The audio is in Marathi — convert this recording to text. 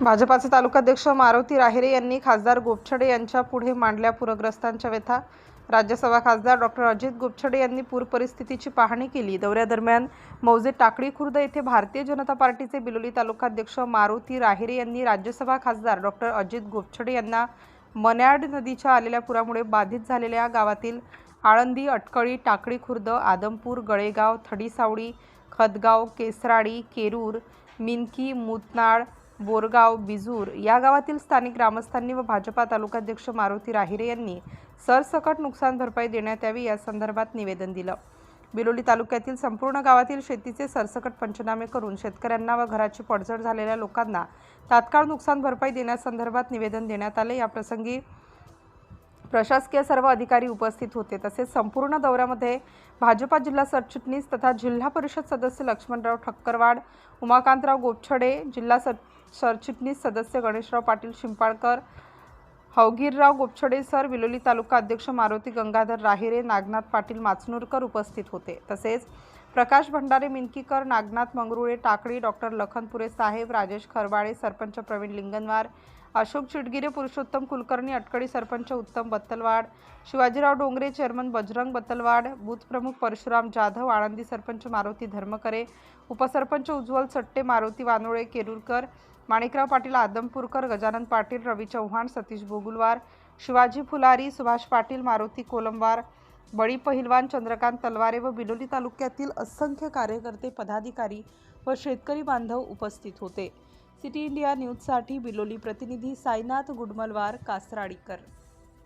भाजपाचे तालुकाध्यक्ष मारुती राहिरे यांनी खासदार गोपछडे यांच्या पुढे मांडल्या पूरग्रस्तांच्या व्यथा. राज्यसभा खासदार डॉक्टर अजित गोपछडे यांनी पूर परिस्थितीची पाहणी केली. दौऱ्यादरम्यान मौजे टाकळी खुर्द येथे भारतीय जनता पार्टीचे बिलोली तालुकाध्यक्ष मारुती राहिरे यांनी राज्यसभा खासदार डॉक्टर अजित गोपछडे यांना मन्याड नदीच्या आलेल्या पुरामुळे बाधित झालेल्या गावातील आळंदी अटकळी टाकळी खुर्द आदमपूर गळेगाव थडीसावडी खदगाव केसराडी केरूर मिनकी मुतनाळ बोरगाव बिजूर या गावातील स्थानिक ग्रामस्थांनी व भाजपा तालुकाध्यक्ष मारुती राहिरे यांनी सरसकट नुकसान भरपाई देण्यात यावी या संदर्भात निवेदन दिलं. बिलोली तालुक्यातील संपूर्ण गावातील शेतीचे सरसकट पंचनामे करून शेतकऱ्यांना व घराची पडझड झालेल्या लोकांना तात्काळ नुकसान भरपाई देण्यासंदर्भात निवेदन देण्यात आले. या प्रसंगी प्रशासकीय सर्व अधिकारी उपस्थित होते. तसेच संपूर्ण दौऱ्यामध्ये भाजपा जिल्हा सरचिटणीस तथा जिल्हा परिषद सदस्य लक्ष्मणराव ठक्करवाड उमाकांतराव गोपछडे जिल्हा सर सरचिटणीस सदस्य गणेशराव पाटील शिंपाळकर हवगीरराव गोपछडे सर विलोली तालुका अध्यक्ष मारुती गंगाधर राहिरे नागनाथ पाटील माचनूरकर उपस्थित होते. तसेच Prakash Bhandare Minkikar Nagnath Mangrule Takli doctor Lakhanpure saheb Rajesh Kharbale sarpanch Pravin Linganwar Ashok Chitgire Purushottam Kulkarni Atkadi sarpanch Uttam Battalwad Shivajirao Dongre chairman Bajrang Battalwad booth प्रमुख परशुराम जाधव आळंदी सरपंच मारुती धर्मकरे उपसरपंच उज्ज्वल सट्टे मारुती वानोळे केरुरकर माणिकराव पाटील आदमपूरकर गजानन पाटील रवी चव्हाण सतीश बोगुलवार शिवाजी फुलारी सुभाष पाटील मारुती कोलंबार बळी पहिलवान चंद्रकांत तलवारे व बिलोली तालुक्यातील असंख्य कार्यकर्ते पदाधिकारी व शेतकरी बांधव उपस्थित होते. सिटी इंडिया न्यूजसाठी बिलोली प्रतिनिधी साईनाथ गुडमलवार कासराडीकर.